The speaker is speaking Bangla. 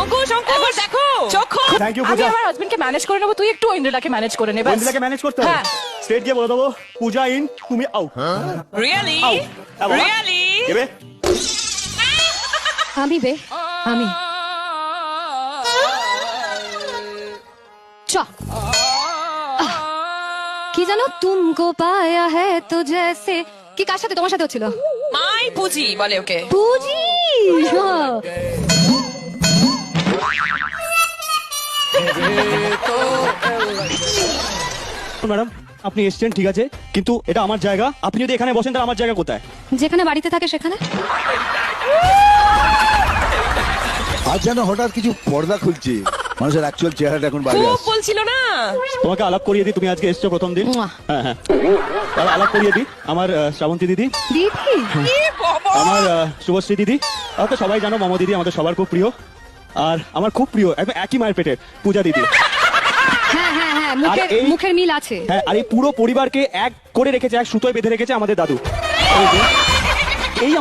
অঙ্কুশ অঙ্কুশ দেখো। চক্ষু থ্যাংক ইউ আমি পূজা। আমার হাজবেন্ডকে ম্যানেজ করে নেব তুই একটু ঐন্দ্রিলাকে ম্যানেজ করে নে। বন্ধুটাকে ম্যানেজ করতে হবে? হ্যাঁ। স্টেট গিয়ে বলে দেবো পূজা ইন তুমি আউট রিয়েলি। রিয়েলি এবে। আমি বে আমি। চ। কি জানো তুমকো পায়া হ্যায় তো জैसे কি কার সাথে? তোমার সাথে হচ্ছিল মাই পুজি বলে ওকে। পুজি হ্যাঁ। ম্যাডাম আপনি এসছেন ঠিক আছে। কিন্তু এটা আমার জায়গা। আপনি যদি এখানে বসেন তাহলে আমার জায়গা কোথায়? যেখানে বাড়িতে থাকে সেখানে? আজ যেন হঠাৎ কিছু পর্দা খুলছে। মানুষের অ্যাকচুয়াল চেহারাটা এখন বাইরে খুব বলছিল না? তোমাকে আলাপ করিয়ে দিই তুমি আজকে এসছো প্রথম দিন। হ্যাঁ হ্যাঁ। আলাপ করিয়ে দিই। আমার শ্রাবন্তী দিদি। দিদি? আমার শুভশ্রী দিদি। আর তো সবাই জানো মম দিদি আমাদের সবার খুব প্রিয়। আর আমার খুব প্রিয় একদম একই মায়ের পেটের পূজা দিদি। হ্যাঁ হ্যাঁ হ্যাঁ মুখের এই- মুখের মিল আছে। হ্যাঁ আর এই পুরো পরিবারকে এক করে রেখেছে এক সুতোয় বেঁধে রেখেছে আমাদের দাদু। এই এই